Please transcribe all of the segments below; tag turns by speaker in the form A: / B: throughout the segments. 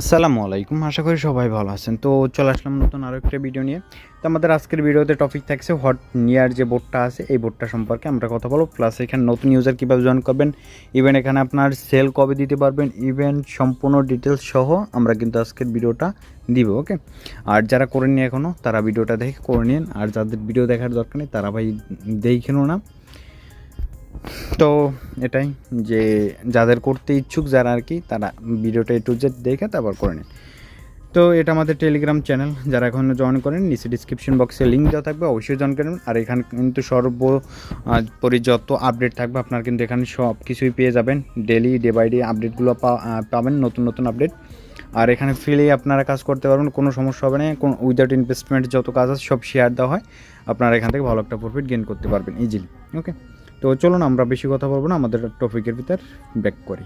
A: আসসালামু আলাইকুম, আশা করি সবাই ভালো আছেন। তো চলে আসলাম নতুন আরও একটা ভিডিও নিয়ে। তো আমাদের আজকের ভিডিওতে টপিক থাকছে হট নিয়ার যে বোর্ডটা আছে, এই বোর্ডটা সম্পর্কে আমরা কথা বলব। প্লাস এখানে নতুন ইউজার কীভাবে জয়েন করবেন ইভেন এখানে আপনার সেল কবে দিতে পারবেন ইভেন সম্পূর্ণ ডিটেলস সহ আমরা কিন্তু আজকের ভিডিওটা দিব ওকে আর যারা করে করেননি এখনও তারা ভিডিওটা দেখে করে নিন। আর যাদের ভিডিও দেখার দরকার নেই, তারা ভাই দেখেনও না তো এটাই যে যাদের করতে ইচ্ছুক যারা আর কি, তারা ভিডিওটা একটু জেড দেখে তারপর করে নিন। তো এটা আমাদের টেলিগ্রাম চ্যানেল যারা এখনও জয়েন করেন, নিচে ডিসক্রিপশন বক্সে লিঙ্ক দেওয়া থাকবে, অবশ্যই জয়েন করবেন আর এখানে কিন্তু সর্বোপরি যত আপডেট থাকবে, আপনার কিন্তু এখানে সব কিছুই পেয়ে যাবেন। ডেলি ডে বাই ডে আপডেটগুলো পাবেন, নতুন নতুন আপডেট আর এখানে ফ্রিলি আপনারা কাজ করতে পারবেন, কোনো সমস্যা হবে না। কোনো উইদাউট ইনভেস্টমেন্ট যত কাজ আছে, সব শেয়ার দেওয়া হয়। আপনারা এখান থেকে ভালো একটা প্রফিট গেন করতে পারবেন ইজিলি ওকে তো চলুন, আমরা বেশি কথা বলব না, আমাদের টপিকের ভিতর ব্যাক করি।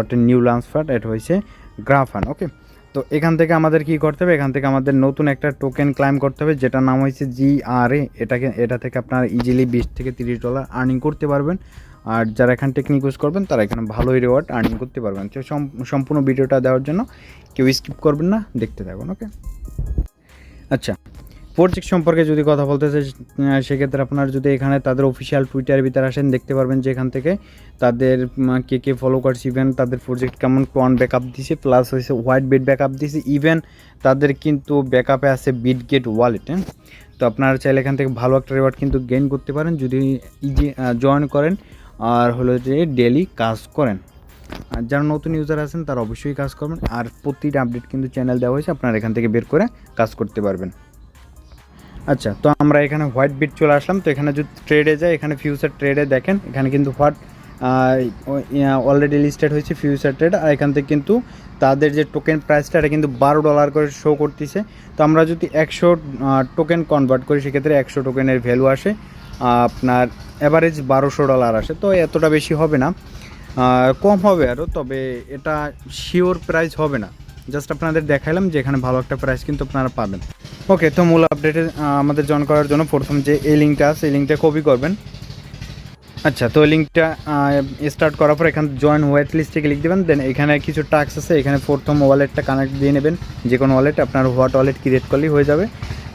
A: একটা নিউ লাঞ্চফার্ট এটা হয়েছে গ্রাফান ওকে তো এখান থেকে আমাদের কি করতে হবে? এখান থেকে আমাদের নতুন একটা টোকেন ক্লাইম করতে হবে, যেটার নাম হয়েছে জি আর এ এটাকে, এটা থেকে আপনার ইজিলি বিশ থেকে তিরিশ ডলার আর্নিং করতে পারবেন। আর যারা এখান টেকনিক ইউজ করবেন, তারা এখানে ভালোই রিওয়ার্ড আর্নিং করতে পারবেন। তো সম্পূর্ণ ভিডিওটা দেওয়ার জন্য কেউ স্কিপ করবেন না, দেখতে থাকুন ওকে আচ্ছা প্রজেক্ট সম্পর্কে যদি কথা বলতে চাই সেক্ষেত্রে আপনার যদি এখানে তাদের অফিসিয়াল টুইটার ভিতরে আসেন, দেখতে পারবেন যে এখান থেকে তাদের কে কে ফলো করছে ইভেন তাদের প্রজেক্ট কেমন কোয়ান ব্যাকআপ দিছে প্লাস হয়েছে হোয়াইট বিট ব্যাকআপ দিছে ইভেন তাদের কিন্তু ব্যাকআপে আছে বিট গেট ওয়ালেট তো আপনারা চাইলে এখান থেকে ভালো একটা রিওয়ার্ড কিন্তু গেইন করতে পারেন, যদি ইজি জয়েন করেন, আর হলো যে ডেলি কাজ করেন। আর যারা নতুন ইউজার আছেন, তারা অবশ্যই কাজ করবেন, আর প্রতিটা আপডেট কিন্তু চ্যানেল দেওয়া হয়েছে, আপনারা এখান থেকে বের করে কাজ করতে পারবেন। আচ্ছা তো আমরা এখানে হোয়াইট বিট চলে আসলাম। তো এখানে যদি ট্রেডে যায় এখানে ফিউচার ট্রেডে দেখেন, এখানে কিন্তু হোয়াট অলরেডি লিস্টেড হয়েছে ফিউচার ট্রেড আর এখান থেকে কিন্তু তাদের যে টোকেন প্রাইসটা এটা কিন্তু বারো ডলার করে শো করতেছে। তো আমরা যদি একশো টোকেন কনভার্ট করি, সেক্ষেত্রে একশো টোকেনের ভ্যালু আসে। আপনার অ্যাভারেজ বারোশো ডলার আসে। তো এতটা বেশি হবে না। কম হবে আরও তবে এটা শিওর প্রাইস হবে না। জাস্ট আপনাদের দেখাইলাম যে এখানে ভালো একটা প্রাইস কিন্তু আপনারা পাবেন। ওকে তো মূল আপডেটে আমাদের জয়েন করার জন্য প্রথম যে এই লিঙ্কটা এই লিঙ্কটা কপি করবেন। আচ্ছা তো লিঙ্কটা স্টার্ট করার পর এখানে জয়েন ওয়েট লিস্টে ক্লিক দেবেন দেন এখানে কিছু টাস্ক আছে, এখানে প্রথম ওয়ালেটটা কানেক্ট দিয়ে নেবেন। যে কোনো ওয়ালেট আপনার হোয়াট ওয়ালেট ক্রিয়েট করলেই হয়ে যাবে।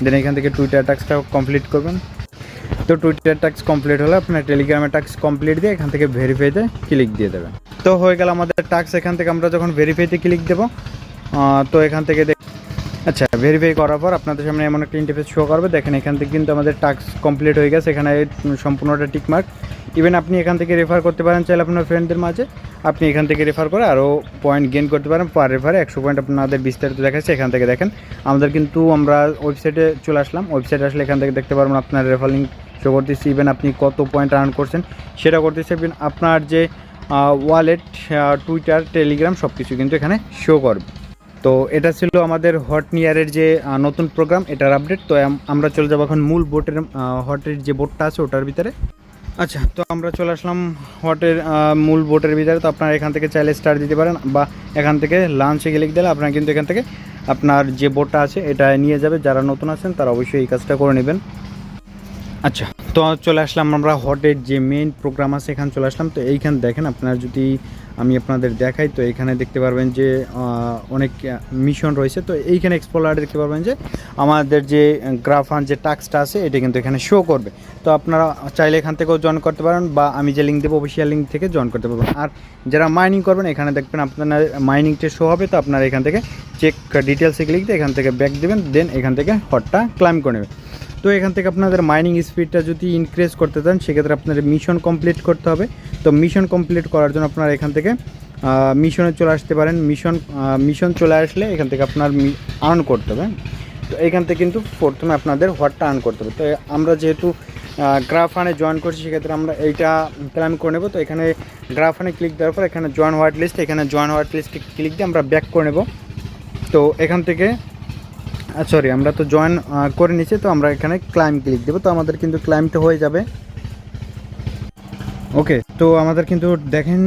A: দেন এখান থেকে টুইটার টাস্কটা কমপ্লিট করবেন। তো টুইটার টাস্ক কমপ্লিট হলে আপনার টেলিগ্রামের টাস্ক কমপ্লিট দিয়ে এখান থেকে ভেরিফাইতে ক্লিক দিয়ে দেবেন। তো হয়ে গেল আমাদের টাস্ক এখান থেকে আমরা যখন ভেরিফাইতে ক্লিক দেবো তো এখান থেকে আচ্ছা ভেরিফাই করার পর আপনাদের সামনে এমন একটা ইন্টারফেস শো করবে। দেখেন, এখান থেকে কিন্তু আমাদের টাস্ক কমপ্লিট হয়ে গেছে। এখানে সম্পূর্ণটা টিকমার্ক ইভেন আপনি এখান থেকে রেফার করতে পারেন, চাইলে আপনার ফ্রেন্ডদের মাঝে। আপনি এখান থেকে রেফার করে আরও পয়েন্ট গেন করতে পারেন পার রেফারে একশো পয়েন্ট আপনাদের বিস্তারিত দেখাচ্ছে। এখান থেকে দেখেন, আমাদের কিন্তু আমরা ওয়েবসাইটে চলে আসলাম। ওয়েবসাইটে আসলে এখান থেকে দেখতে পারবেন আপনার রেফার শো করতেছি। ইভেন আপনি কত পয়েন্ট আর্ন করছেন সেটা করতেছে। ইভেন আপনার যে ওয়ালেট টুইটার টেলিগ্রাম সব কিছু কিন্তু এখানে শো করবে। তো এটা ছিল আমাদের হট নিয়ারের যে নতুন প্রোগ্রাম এটার আপডেট তো আমরা চলে যাব এখন মূল বোটের হটের যে বোটটা আছে, ওটার ভিতরে। আচ্ছা তো আমরা চলে আসলাম হটের মূল বোটের ভিতরে। তো আপনারা এখান থেকে চাইলে স্টার দিতে পারেন, বা এখান থেকে লাঞ্চে ক্লিক দিলে আপনারা কিন্তু এখান থেকে আপনার যে বোটটা আছে, এটা নিয়ে যাবে। যারা নতুন আছেন, তারা অবশ্যই এই কাজটা করে নেবেন। আচ্ছা তো চলে আসলাম আমরা হটের যে মেইন প্রোগ্রাম আছে, এখানে চলে আসলাম। তো এইখানে দেখেন আপনারা যদি আমি আপনাদের দেখাই, তো এখানে দেখতে পারবেন যে অনেক মিশন রয়েছে। তো এইখানে এক্সপ্লোরার দেখতে পারবেন যে, আমাদের যে গ্রাফান যে টাস্কটা আছে, এটা কিন্তু এখানে শো করবে। তো আপনারা চাইলে এখান থেকেও জয়েন করতে পারেন বা আমি যে লিঙ্ক দেবো অফিসিয়াল লিঙ্ক থেকে জয়েন করতে পারবেন আর যারা মাইনিং করবেন, এখানে দেখবেন আপনার মাইনিংটা শো হবে। তো আপনারা এখান থেকে চেক ডিটেলসে ক্লিক দিয়ে এখান থেকে ব্যাক দেবেন দেন এখান থেকে হটটা ক্লাইম করে নেবেন। তো এখান থেকে আপনাদের মাইনিং স্পিডটা যদি ইনক্রিজ করতে চান, সেক্ষেত্রে আপনাদের মিশন কমপ্লিট করতে হবে। তো মিশন কমপ্লিট করার জন্য আপনারা এখান থেকে মিশনে চলে আসতে পারেন। মিশন মিশন চলে আসলে এখান থেকে আপনার আর্ন করতে হবে। তো এখান থেকে কিন্তু প্রথমে আপনাদের হোয়াটটা আর্ন করতে হবে। তো আমরা যেহেতু গ্রাফানে জয়েন করছি, সেক্ষেত্রে আমরা এইটা ক্লাইম করে নেব। তো এখানে গ্রাফানে ক্লিক দেওয়ার পর এখানে জয়েন হোয়াইট লিস্ট এখানে জয়েন হোয়াইট লিস্টে ক্লিক দিয়ে আমরা ব্যাক করে নেব। তো এখান থেকে সরি আমরা তো জয়েন করে নিচ্ছি তো আমরা এখানে ক্লাইম ক্লিক দেবো, তো আমাদের কিন্তু ক্লাইমটা হয়ে যাবে। ওকে তো আমাদের কিন্তু দেখেন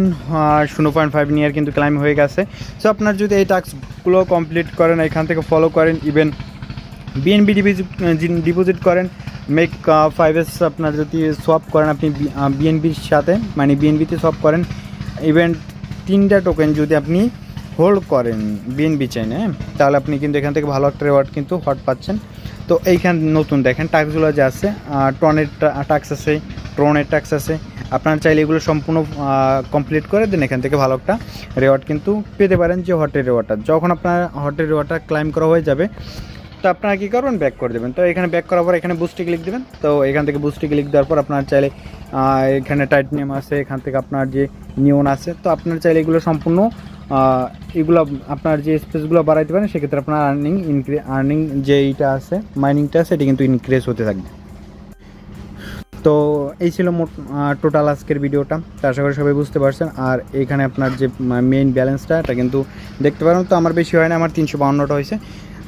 A: শূন্য পয়েন্ট ফাইভ নিয়ার কিন্তু ক্লাইম হয়ে গেছে। সো আপনার যদি এই টাস্কগুলো কমপ্লিট করেন, এখান থেকে ফলো করেন ইভেন বিএনবি ডিপোজিট করেন মেক ফাইভ এস আপনার যদি সোয়াপ করেন, আপনি বিএনবির সাথে মানে বিএনবিতে সোয়াপ করেন ইভেন তিনটা টোকেন যদি আপনি হোল্ড করেন বিএনবি হ্যাঁ তাহলে আপনি কিন্তু এখান থেকে ভালো একটা রেওয়ার্ড কিন্তু হট পাচ্ছেন। তো এইখান নতুন দেখেন, টাক্সগুলো যে আছে টনের টাক্স আছে ট্রনের টাক্স আছে, আপনারা চাইলে এগুলো সম্পূর্ণ কমপ্লিট করে দেন, এখান থেকে ভালো একটা রেওয়ার্ড কিন্তু পেতে পারেন যে হটের রেওয়ার্ডটা যখন আপনার হটের রেওয়ার্ডটা ক্লাইম করা হয়ে যাবে, তো আপনারা কী করবেন? ব্যাক করে দেবেন। তো এখানে ব্যাক করার পর এখানে বুস্টি ক্লিক দেবেন। তো এখান থেকে বুস্টি ক্লিক দেওয়ার পর আপনার চাইলে এখানে টাইটনিয়াম আছে, এখান থেকে আপনার যে নিয়ন আছে, তো আপনার চাইলে এগুলো সম্পূর্ণ এগুলো আপনার যে স্পেসগুলো বাড়াইতে পারেন, সেক্ষেত্রে আপনার আর্নিং ইনক্রি আর্নিং যে এইটা আছে মাইনিংটা আছে, এটি কিন্তু ইনক্রিজ হতে থাকবে। তো এই ছিল মোট টোটাল আজকের ভিডিওটা তো আশা করি সবাই বুঝতে পারছেন। আর এখানে আপনার যে মেইন ব্যালেন্সটা এটা কিন্তু দেখতে পারেন। তো আমার বেশি হয় না, আমার তিনশো বাউন্নটা হয়েছে।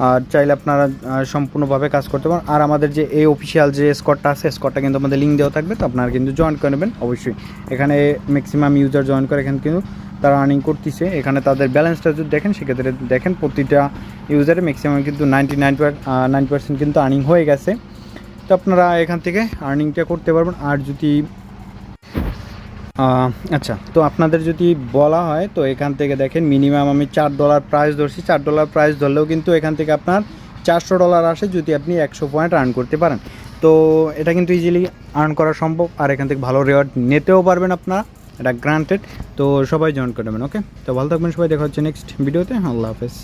A: আর চাইলে আপনারা সম্পূর্ণভাবে কাজ করতে পারেন আর আমাদের যে এই অফিসিয়াল যে স্কটটা আছে স্কটটা কিন্তু আমাদের লিঙ্ক দেওয়া থাকবে, তো আপনারা কিন্তু জয়েন করে নেবেন, অবশ্যই। এখানে ম্যাক্সিমাম ইউজার জয়েন করে এখানে কিন্তু তারা আর্নিং করতেছে। এখানে তাদের ব্যালেন্সটা যদি দেখেন, সেক্ষেত্রে দেখেন প্রতিটা ইউজারে ম্যাক্সিমাম কিন্তু নাইনটি নাইন নাইন পার্সেন্ট কিন্তু আর্নিং হয়ে গেছে। তো আপনারা এখান থেকে আর্নিংটা করতে পারবেন। আর যদি আচ্ছা তো আপনাদের যদি বলা হয়, তো এখান থেকে দেখেন মিনিমাম আমি চার ডলার প্রাইস ধরছি। চার ডলার প্রাইস ধরলেও কিন্তু এখান থেকে আপনার চারশো ডলার আসে যদি আপনি একশো পয়েন্ট আর্ন করতে পারেন। তো এটা কিন্তু ইজিলি আর্ন করা সম্ভব, আর এখান থেকে ভালো রেওয়ার্ড নিতেও পারবেন আপনারা, এটা গ্রান্টেড তো সবাই জয়েন করে নেবেন ওকে তো ভালো থাকবেন সবাই, দেখা হচ্ছে নেক্সট ভিডিওতে আল্লাহ হাফেজ।